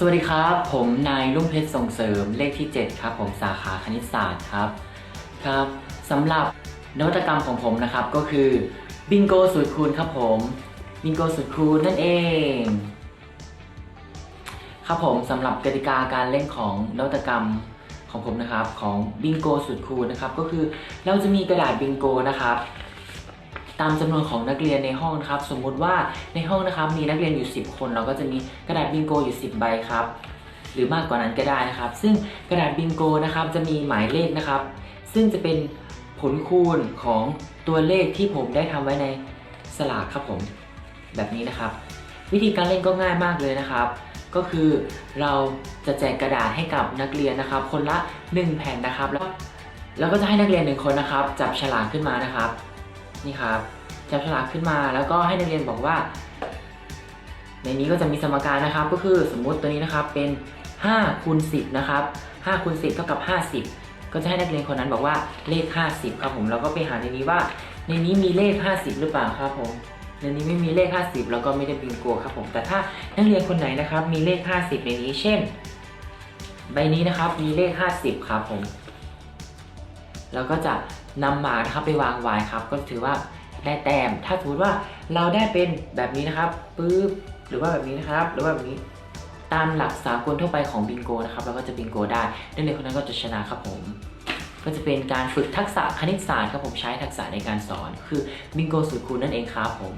สวัสดีครับ ผมนายรุ่งเพชรส่งเสริมเลขที่ 7 ครับ ผมสาขาคณิตศาสตร์ครับครับสำหรับนวัตกรรมของผมนะครับก็คือบิงโกสูตรคูณครับผมบิงโกสูตรคูณนั่นเอง ครับผมสำหรับกติกาการเล่นของนวัตกรรมของผมนะครับของบิงโกสุดคูลนะครับก็คือเราจะมีกระดาษบิงโกนะครับ ตามจำนวนของนักเรียนในห้องนะครับ สมมุติว่าในห้องนะครับมีนักเรียนอยู่ 10 คน เราก็จะมีกระดาษบิงโกอยู่ 10 ใบครับ หรือมากกว่านั้นก็ได้นะครับ ซึ่งกระดาษบิงโกนะครับจะมีหมายเลขนะครับ ซึ่งจะเป็นผลคูณของตัวเลขที่ผมได้ทำไว้ในสลากครับผม แบบนี้นะครับ วิธีการเล่นก็ง่ายมากเลยนะครับ ก็คือเราจะแจกกระดาษให้กับนักเรียนนะครับ คนละ 1 แผ่นนะครับแล้วแล้วก็จะให้นักเรียนหนึ่งคนนะครับ จับฉลากขึ้นมานะครับ นี่ครับจับฉลากขึ้นมาแล้วก็ให้นักเรียนบอกว่า ในนี้ก็จะมีสมการนะครับ ก็คือสมมุติตัวนี้นะครับเป็น5คูณ10นะครับ5คูณ10เท่ากับ 50 ก็จะให้นักเรียนคนนั้นบอกว่าเลข 50 ครับผมแล้วก็ไปหาในนี้ว่า ในนี้มีเลข 50 หรือเปล่าครับผมในนี้ไม่มีเลข 50 แล้วก็ไม่ได้บิงโกครับผมแต่ถ้านักเรียนคนไหนนะครับ มีเลข 50 ในนี้เช่น ใบนี้นะครับมีเลข 50 ครับผม เราก็จะนำหมากนะครับไปวางไว้ครับ ก็ถือว่าได้แต้ม ถ้าสมมติว่าเราได้เป็นแบบนี้นะครับปึ๊บหรือว่าแบบนี้นะครับ หรือว่าแบบนี้ตามหลักสากลทั่วไปของบิงโกนะครับเราก็จะบิงโกได้นักเรียนคนนั้นก็จะชนะครับผม ก็จะเป็นการฝึกทักษะคณิตศาสตร์ครับผมใช้ทักษะในการสอน คือบิงโกสูตรคูณนั่นเองครับผม